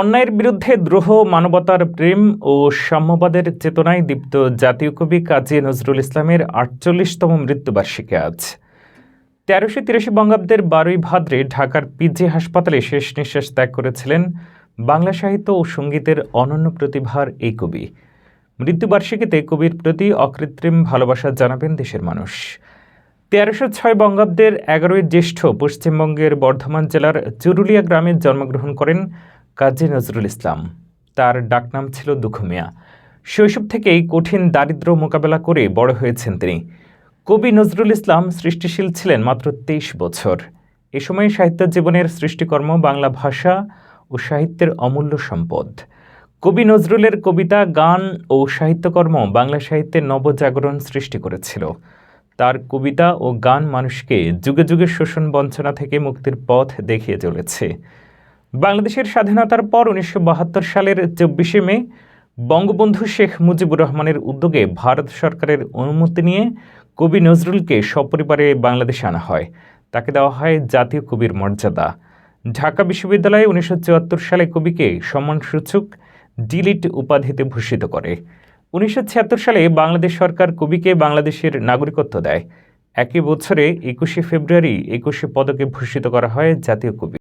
অন্যায়ের বিরুদ্ধে দ্রোহ, মানবতার প্রেম ও সাম্যবাদের চেতনায় দীপ্ত জাতীয় কবি কাজী নজরুল ইসলামের আটচল্লিশতম মৃত্যুবার্ষিকী আজ। তেরোশো তিরাশি বঙ্গাব্দের বারোই ভাদ্রে ঢাকার পিজি হাসপাতালে শেষ নিঃশ্বাস ত্যাগ করেছিলেন বাংলা সাহিত্য ও সঙ্গীতের অনন্য প্রতিভার এই কবি। মৃত্যুবার্ষিকীতে কবির প্রতি অকৃত্রিম ভালোবাসা জানাবেন দেশের মানুষ। তেরোশো ছয় বঙ্গাব্দের এগারোই জ্যেষ্ঠ পশ্চিমবঙ্গের বর্ধমান জেলার চুরুলিয়া গ্রামে জন্মগ্রহণ করেন কাজী নজরুল ইসলাম। তার ডাকনাম ছিল দুখুমিয়া। শৈশব থেকেই কঠিন দারিদ্র্য মোকাবেলা করে বড় হয়েছেন তিনি। কবি নজরুল ইসলাম সৃষ্টিশীল ছিলেন মাত্র তেইশ বছর। এ সময় সাহিত্য জীবনের সৃষ্টিকর্ম, বাংলা ভাষা ও সাহিত্যের অমূল্য সম্পদ। কবি নজরুলের কবিতা, গান ও সাহিত্যকর্ম বাংলা সাহিত্যের নবজাগরণ সৃষ্টি করেছিল। তার কবিতা ও গান মানুষকে যুগে যুগে শোষণ বঞ্চনা থেকে মুক্তির পথ দেখিয়ে চলেছে। বাংলাদেশের স্বাধীনতার পর উনিশশো বাহাত্তর সালের চব্বিশে মে বঙ্গবন্ধু শেখ মুজিবুর রহমানের উদ্যোগে ভারত সরকারের অনুমতি নিয়ে কবি নজরুলকে সপরিবারে বাংলাদেশে আনা হয়। তাকে দেওয়া হয় জাতীয় কবির মর্যাদা। ঢাকা বিশ্ববিদ্যালয়ে উনিশশো চুয়াত্তর সালে কবিকে সম্মানসূচক ডিলিট উপাধিতে ভূষিত করে। উনিশশো ছিয়াত্তর সালে বাংলাদেশ সরকার কবিকে বাংলাদেশের নাগরিকত্ব দেয়। একই বছরে একুশে ফেব্রুয়ারি একুশে পদকে ভূষিত করা হয় জাতীয় কবি।